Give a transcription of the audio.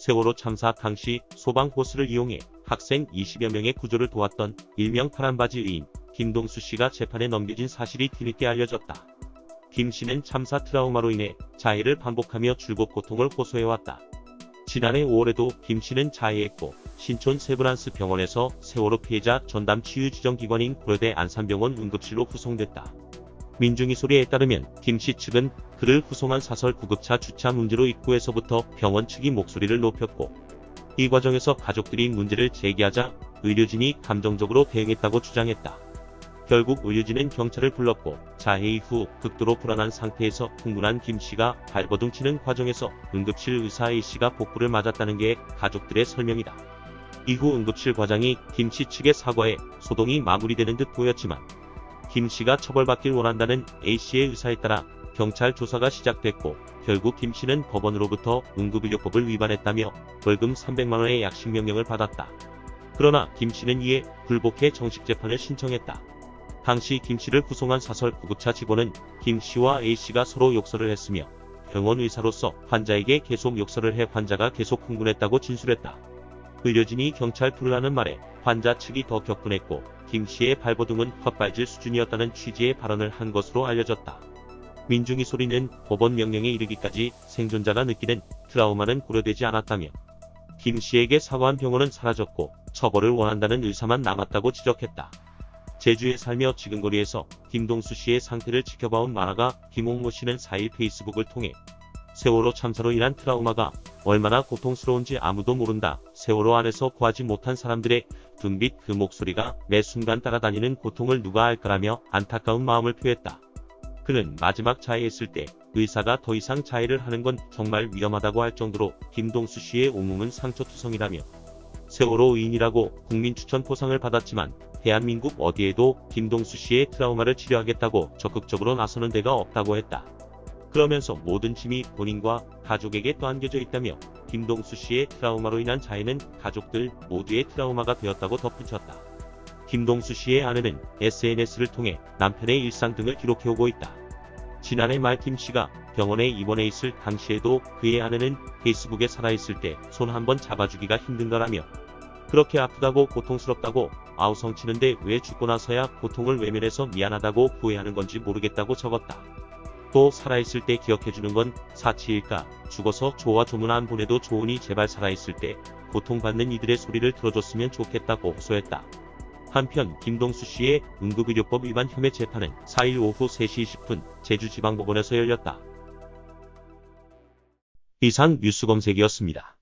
세월호 참사 당시 소방 호스를 이용해 학생 20여 명의 구조를 도왔던 일명 파란바지 의인 김동수 씨가 재판에 넘겨진 사실이 뒤늦게 알려졌다. 김 씨는 참사 트라우마로 인해 자해를 반복하며 줄곧 고통을 호소해왔다. 지난해 5월에도 김 씨는 자해했고 신촌 세브란스 병원에서 세월호 피해자 전담 치유 지정 기관인 고려대 안산병원 응급실로 후송됐다. 민중이 소리에 따르면 김씨 측은 그를 후송한 사설 구급차 주차 문제로 입구에서부터 병원 측이 목소리를 높였고 이 과정에서 가족들이 문제를 제기하자 의료진이 감정적으로 대응했다고 주장했다. 결국 의료진은 경찰을 불렀고 자해 이후 극도로 불안한 상태에서 흥분한 김 씨가 발버둥 치는 과정에서 응급실 의사 A 씨가 복부를 맞았다는 게 가족들의 설명이다. 이후 응급실 과장이 김씨 측의 사과에 소동이 마무리되는 듯 보였지만 김 씨가 처벌받길 원한다는 A 씨의 의사에 따라 경찰 조사가 시작됐고 결국 김 씨는 법원으로부터 응급의료법을 위반했다며 벌금 300만 원의 약식 명령을 받았다. 그러나 김 씨는 이에 불복해 정식 재판을 신청했다. 당시 김 씨를 후송한 사설 구급차 직원은 김 씨와 A 씨가 서로 욕설을 했으며 병원 의사로서 환자에게 계속 욕설을 해 환자가 계속 흥분했다고 진술했다. 의료진이 경찰 부르라는 말에 환자 측이 더 격분했고 김 씨의 발버둥은 헛발질 수준이었다는 취지의 발언을 한 것으로 알려졌다. 민중이 소리는 법원 명령에 이르기까지 생존자가 느끼는 트라우마는 고려되지 않았다며 김 씨에게 사과한 병원은 사라졌고 처벌을 원한다는 의사만 남았다고 지적했다. 제주에 살며 지근거리에서 김동수 씨의 상태를 지켜봐온 만화가 김홍모 씨는 4일 페이스북을 통해 세월호 참사로 인한 트라우마가 얼마나 고통스러운지 아무도 모른다. 세월호 안에서 구하지 못한 사람들의 둥빛 그 목소리가 매 순간 따라다니는 고통을 누가 알까라며 안타까운 마음을 표했다. 그는 마지막 자해했을 때 의사가 더 이상 자해를 하는 건 정말 위험하다고 할 정도로 김동수 씨의 온몸은 상처투성이라며 세월호 의인이라고 국민 추천 포상을 받았지만 대한민국 어디에도 김동수 씨의 트라우마를 치료하겠다고 적극적으로 나서는 데가 없다고 했다. 그러면서 모든 짐이 본인과 가족에게 떠안겨져 있다며 김동수 씨의 트라우마로 인한 자해는 가족들 모두의 트라우마가 되었다고 덧붙였다. 김동수 씨의 아내는 SNS를 통해 남편의 일상 등을 기록해오고 있다. 지난해 말 김 씨가 병원에 입원해 있을 당시에도 그의 아내는 페이스북에 살아있을 때 손 한 번 잡아주기가 힘든가라며 그렇게 아프다고 고통스럽다고 아우성 치는데 왜 죽고 나서야 고통을 외면해서 미안하다고 후회하는 건지 모르겠다고 적었다. 또 살아있을 때 기억해주는 건 사치일까 죽어서 조와 조문 안 보내도 좋으니 제발 살아있을 때 고통받는 이들의 소리를 들어줬으면 좋겠다고 호소했다. 한편 김동수 씨의 응급의료법 위반 혐의 재판은 4일 오후 3시 20분 제주지방법원에서 열렸다. 이상 뉴스 검색이었습니다.